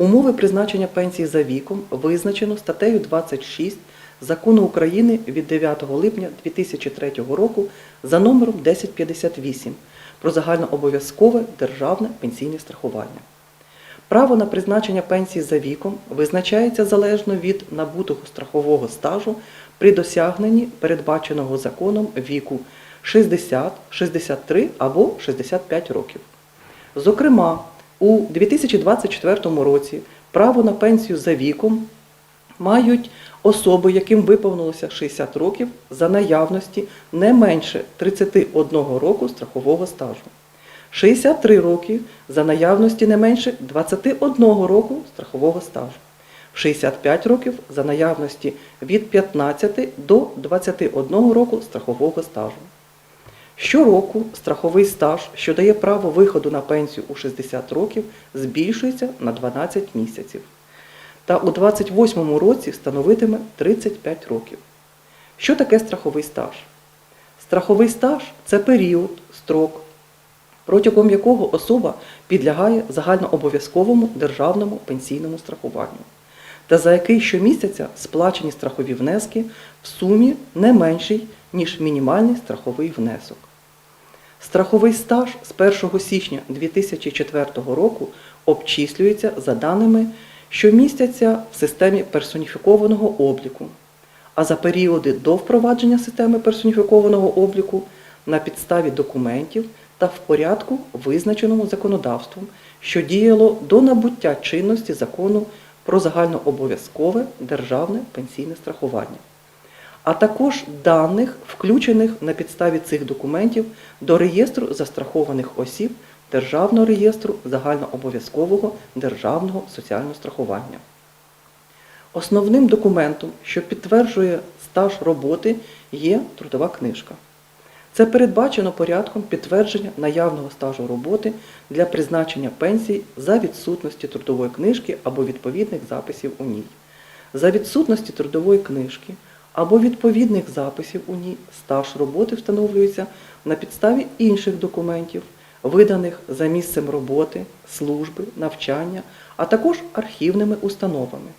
Умови призначення пенсії за віком визначено статтею 26 Закону України від 9 липня 2003 року за номером 1058 про загальнообов'язкове державне пенсійне страхування. Право на призначення пенсії за віком визначається залежно від набутого страхового стажу при досягненні передбаченого законом віку 60, 63 або 65 років. Зокрема, у 2024 році право на пенсію за віком мають особи, яким виповнилося 60 років за наявності не менше 31 року страхового стажу. 63 роки за наявності не менше 21 року страхового стажу. 65 років за наявності від 15 до 21 року страхового стажу. Щороку страховий стаж, що дає право виходу на пенсію у 60 років, збільшується на 12 місяців. Та у 28 році становитиме 35 років. Що таке страховий стаж? Страховий стаж це період, строк, протягом якого особа підлягає загальнообов'язковому державному пенсійному страхуванню, та за який щомісяця сплачені страхові внески в сумі не менший, ніж мінімальний страховий внесок. Страховий стаж з 1 січня 2004 року обчислюється за даними, що містяться в системі персоніфікованого обліку, а за періоди до впровадження системи персоніфікованого обліку на підставі документів та в порядку, визначеному законодавством, що діяло до набуття чинності закону про загальнообов'язкове державне пенсійне страхування а також даних, включених на підставі цих документів до реєстру застрахованих осіб Державного реєстру загальнообов'язкового державного соціального страхування. Основним документом, що підтверджує стаж роботи, є трудова книжка. Це передбачено порядком підтвердження наявного стажу роботи для призначення пенсій за відсутності трудової книжки або відповідних записів у ній. За відсутності трудової книжки або відповідних записів у ній стаж роботи встановлюється на підставі інших документів, виданих за місцем роботи, служби, навчання, а також архівними установами.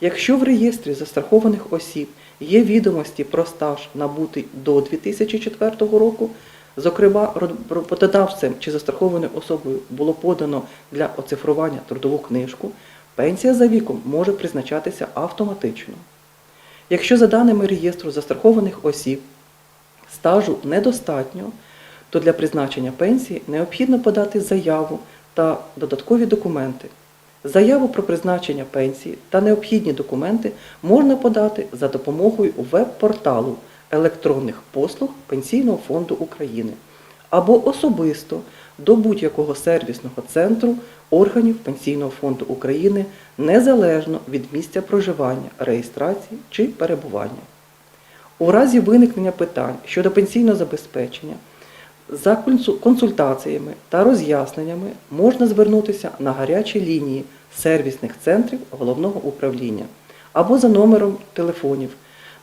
Якщо в реєстрі застрахованих осіб є відомості про стаж набутий до 2004 року, зокрема, роботодавцем чи застрахованою особою було подано для оцифрування трудову книжку, пенсія за віком може призначатися автоматично. Якщо за даними реєстру застрахованих осіб стажу недостатньо, то для призначення пенсії необхідно подати заяву та додаткові документи. Заяву про призначення пенсії та необхідні документи можна подати за допомогою веб-порталу електронних послуг Пенсійного фонду України або особисто до будь-якого сервісного центру органів Пенсійного фонду України незалежно від місця проживання, реєстрації чи перебування. У разі виникнення питань щодо пенсійного забезпечення за консультаціями та роз'ясненнями можна звернутися на гарячі лінії сервісних центрів головного управління або за номером телефонів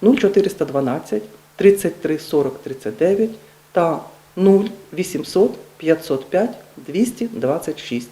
0412 33 40 39 та 0800 505 226.